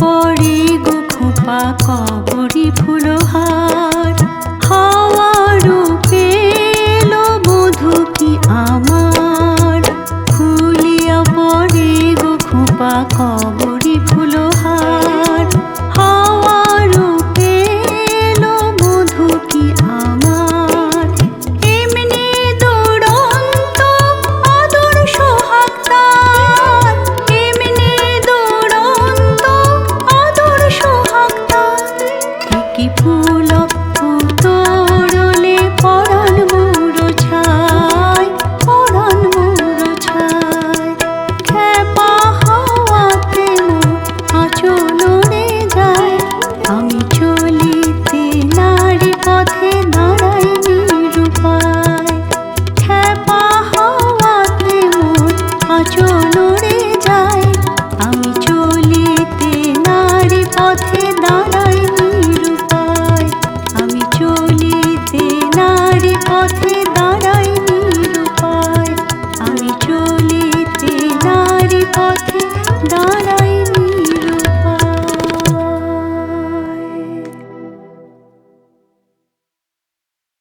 পরি গো খোপা কবরি ফুলহার। হাওয়া